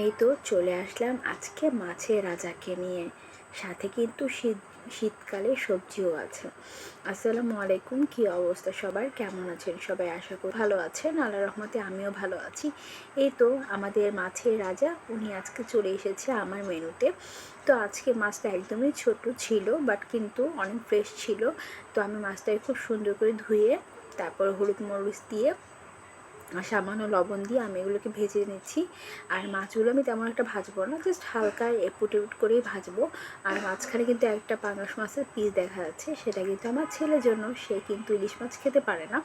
এই তো চলে আসলাম আজকে মাছের রাজাকে নিয়ে। সাথে কিন্তু শীত, শীতকালে সবজিও আছে। আসসালামু আলাইকুম, কী অবস্থা সবার? কেমন আছেন সবাই? আশা করি ভালো আছেন। আল্লাহ রহমতে আমিও ভালো আছি। এই তো আমাদের মাছের রাজা, উনি আজকে চলে এসেছে আমার মেনুতে। তো আজকে মাছটা একদমই ছোট ছিল বাট কিন্তু অনেক ফ্রেশ ছিল। তো আমি মাছটাকে খুব সুন্দর করে ধুয়ে, তারপর হলুদ মরিচ দিয়ে সামান্য লবণ দিয়ে আমি এগুলোকে ভেজে নিচ্ছি। আর মাছগুলো আমি তেমন একটা ভাজবো না জাস্ট হালকা এপুট এপুট করেই ভাজবো। আর মাঝখানে কিন্তু একটা পাঙাশ মাছের পিস দেখা যাচ্ছে, সেটা কিন্তু আমার ছেলের জন্য, সে কিন্তু ইলিশ মাছ খেতে পারে না।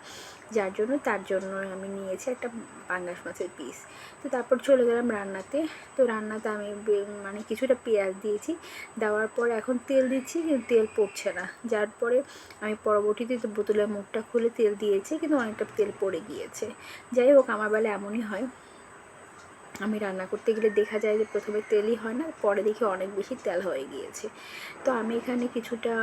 যার জন্য, তার জন্য আমি নিয়েছি একটা পাঙ্গাস মাছের পিস তো তারপর চলে গেলাম রান্নাতে। তো রান্নাতে আমি মানে কিছুটা পেঁয়াজ দিয়েছি। দেওয়ার পর এখন তেল দিচ্ছি, কিন্তু তেল পড়ছে না। যার পরে আমি পরবর্তীতে বোতলের মুখটা খুলে তেল দিয়েছি, কিন্তু অনেকটা তেল পড়ে গিয়েছে। যাই হোক, আমার বেলা এমনই হয়। আমি রান্না করতে গেলে দেখা যায় যে প্রথমে তেলই হয় না, পরে দেখি অনেক বেশি তেল হয়ে গিয়েছে। তো আমি এখানে কিছুটা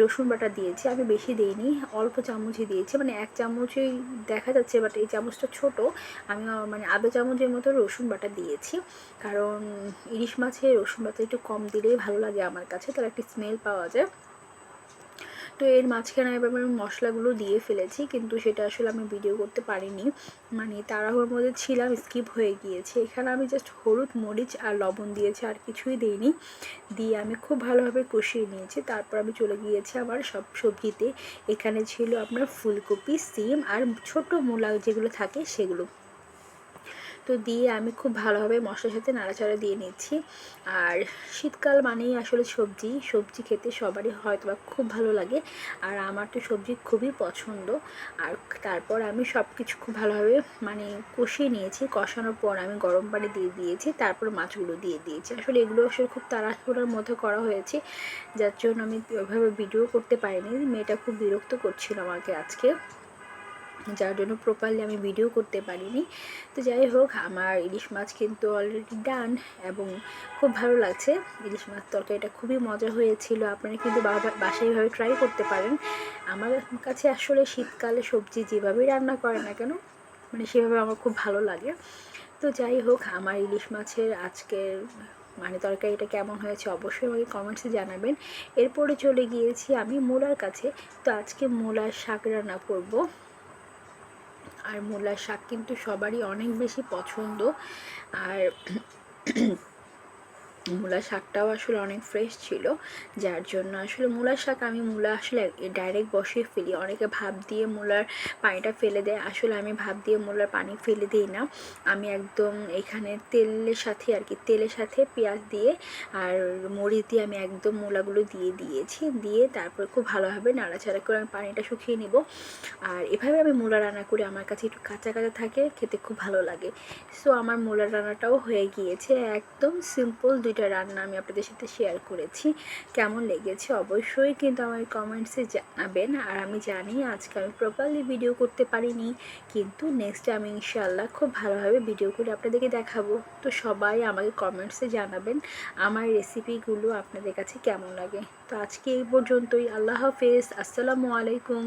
রসুন বাটা দিয়েছি, আমি বেশি দিইনি, অল্প চামচই দিয়েছি। মানে এক চামচই দেখা যাচ্ছে বাট এই চামচটা ছোট। আমি মানে আধা চামচের মতো রসুন বাটা দিয়েছি। কারণ ইলিশ মাছে রসুন বাটা একটু কম দিলেই ভালো লাগে আমার কাছে, তার একটি স্মেল পাওয়া যায়। তো এর মাঝখানে এবার আমি মশলাগুলো দিয়ে ফেলেছি, কিন্তু সেটা আসলে আমি ভিডিও করতে পারিনি। মানে তাড়াহুড়োর মধ্যে ছিলাম স্কিপ হয়ে গিয়েছে। এখানে আমি জাস্ট হলুদ, মরিচ আর লবণ দিয়েছি, আর কিছুই দিইনি। দিয়ে আমি খুব ভালোভাবে কষিয়ে নিয়েছি। তারপর আমি চলে গিয়েছি আমার সব সবজিতে। এখানে ছিল আপনার ফুলকপি, সিম আর ছোট মূলা যেগুলো থাকে সেগুলো। তো দিয়ে আমি খুব ভালোভাবে মশলার সাথে নাড়াচাড়া দিয়ে নিচ্ছি। আর শীতকাল মানেই আসলে সবজি। সবজি খেতে সবারই হয়তো বা খুব ভালো লাগে। আর আমার তো সবজি খুবই পছন্দ। আর তারপর আমি সব কিছু খুব ভালোভাবে মানে কষিয়ে নিয়েছি। কষানোর পর আমি গরম পানি দিয়ে দিয়েছি। তারপর মাছগুলো দিয়ে দিয়েছি। আসলে এগুলো আসলে খুব তাড়াহুড়োর মধ্যে করা হয়েছে। যার জন্য আমি ওইভাবে ভিডিও করতে পারিনি। মেয়েটা খুব বিরক্ত করছিল আমাকে আজকে। যার জন্য প্রপারলি আমি ভিডিও করতে পারিনি। তো যাই হোক, আমার ইলিশ মাছ কিন্তু অলরেডি ডান এবং খুব ভালো লাগছে। ইলিশ মাছ তরকারিটা খুবই মজা হয়েছিল। আপনারা কিন্তু বাসায় এভাবে ট্রাই করতে পারেন। আমার কাছে আসলে শীতকালে সবজি যেভাবেই রান্না করে না কেন মানে সেভাবে আমার খুব ভালো লাগে। তো যাই হোক, আমার ইলিশ মাছের আজকের মানে তরকারিটা কেমন হয়েছে অবশ্যই আমাকে কমেন্টসে জানাবেন। এরপরে চলে গিয়েছি আমি মূলার কাছে। তো আজকে মূলার শাক রান্না করব। আর মূলার শাক কিন্তু সবারই অনেক বেশি পছন্দ। আর মূলা শাকটাও আসলে অনেক ফ্রেশ ছিল। যার জন্য আসলে মূলা শাক আমি মূলা আসলে ডাইরেক্ট বসিয়ে ফেলি। অনেকে ভাব দিয়ে মূলার পানিটা ফেলে দেয়। আসলে আমি ভাব দিয়ে মূলার পানি ফেলে দিই না। আমি একদম এখানে তেলের সাথে আর কি, তেলের সাথে পেঁয়াজ দিয়ে আর মরিচ দিয়ে আমি একদম মূলাগুলো দিয়ে দিয়েছি। দিয়ে তারপর খুব ভালোভাবে নাড়াচাড়া করে আমি পানিটা শুকিয়ে নিব। আর এভাবে আমি মূলা রান্না করি। আমার কাছে একটু কাঁচা কাঁচা থাকে, খেতে খুব ভালো লাগে। সো আমার মূলা রান্নাটাও হয়ে গিয়েছে। একদম সিম্পল দুইটা দুইটা রান্না আমি আপনাদের সাথে শেয়ার করেছি। কেমন লেগেছে অবশ্যই কিন্তু আমার কমেন্টসে জানাবেন। আর আমি জানি আজকে আমি প্রপারলি ভিডিও করতে পারিনি, কিন্তু নেক্সটে আমি ইনশাল্লাহ খুব ভালোভাবে ভিডিও করে আপনাদেরকে দেখাবো। তো সবাই আমাকে কমেন্টসে জানাবেন, আমার রেসিপিগুলো আপনাদের কাছে কেমন লাগে। তো আজকে এই পর্যন্তই, আল্লাহ হাফেজ, আসসালামু আলাইকুম।